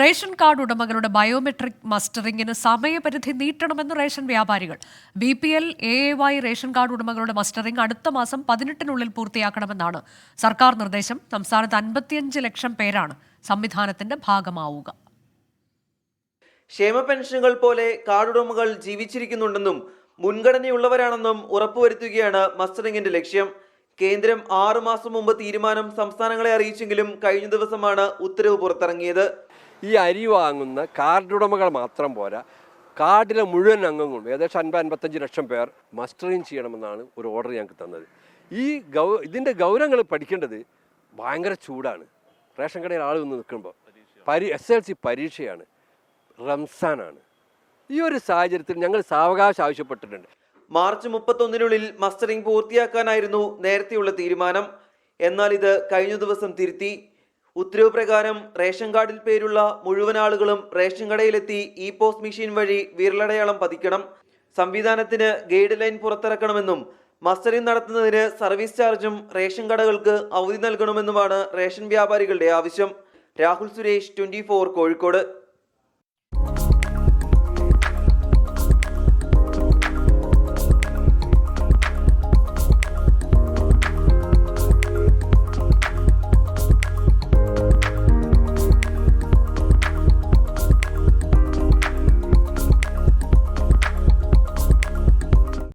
Ration card ഉടമകളുടെ biometric മസ്റ്ററിംഗിന് സമയപരിധി നീട്ടണമെന്ന് റേഷൻ വ്യാപാരികൾ. B P L A A Y ration card ഉടമകളുടെ മസ്റ്ററിംഗ് അടുത്ത മാസം പതിനെട്ടിനുള്ളിൽ പൂർത്തിയാക്കണമെന്നാണ് സർക്കാർ നിർദ്ദേശം. സംസ്ഥാനത്ത് അൻപത്തിയഞ്ച് ലക്ഷം പേരാണ് സംവിധാനത്തിന്റെ ഭാഗമാവുക. ക്ഷേമ പെൻഷനുകൾ പോലെ കാർഡുടമകൾ ജീവിച്ചിരിക്കുന്നുണ്ടെന്നും മുൻഗണനയുള്ളവരാണെന്നും ഉറപ്പുവരുത്തുകയാണ് മസ്റ്ററിംഗിന്റെ ലക്ഷ്യം. കേന്ദ്രം ആറു മാസം മുമ്പ് തീരുമാനം സംസ്ഥാനങ്ങളെ അറിയിച്ചെങ്കിലും കഴിഞ്ഞ ദിവസമാണ് ഉത്തരവ് പുറത്തിറങ്ങിയത്. ഈ അരി വാങ്ങുന്ന കാർഡുടമകൾ മാത്രം പോരാ. കാർഡിലെ മുഴുവൻ അംഗങ്ങളും ഏകദേശം അൻപത് അൻപത്തഞ്ച് ലക്ഷം പേർ മസ്റ്ററിങ് ചെയ്യണമെന്നാണ് ഒരു ഓർഡർ ഞങ്ങൾക്ക് തന്നത്. ഈ ഗൗ ഇതിന്റെ ഗൗരവങ്ങൾ പഠിക്കേണ്ടത് ഭയങ്കര ചൂടാണ്. റേഷൻ കടയിൽ ആൾ വന്ന് നിൽക്കുമ്പോൾ പരി എസ് എൽ സി പരീക്ഷയാണ്. റംസാനാണ്. ഈ ഒരു സാഹചര്യത്തിൽ ഞങ്ങൾ സാവകാശം ആവശ്യപ്പെട്ടിട്ടുണ്ട്. മാർച്ച് മുപ്പത്തൊന്നിനുള്ളിൽ മസ്റ്ററിംഗ് പൂർത്തിയാക്കാനായിരുന്നു നേരത്തെയുള്ള തീരുമാനം. എന്നാൽ ഇത് കഴിഞ്ഞ ദിവസം തിരുത്തി. ഉത്തരവ് പ്രകാരം റേഷൻ കാർഡിൽ പേരുള്ള മുഴുവൻ ആളുകളും റേഷൻ കടയിലെത്തി ഇ പോസ്റ്റ് മെഷീൻ വഴി വിരലടയാളം പതിക്കണം. സംവിധാനത്തിന് ഗൈഡ് ലൈൻ പുറത്തിറക്കണമെന്നും മസ്റ്ററിംഗ് നടത്തുന്നതിന് സർവീസ് ചാർജും റേഷൻ കടകൾക്ക് അവധി നൽകണമെന്നുമാണ് റേഷൻ വ്യാപാരികളുടെ ആവശ്യം. രാഹുൽ സുരേഷ് ട്വന്റി കോഴിക്കോട്.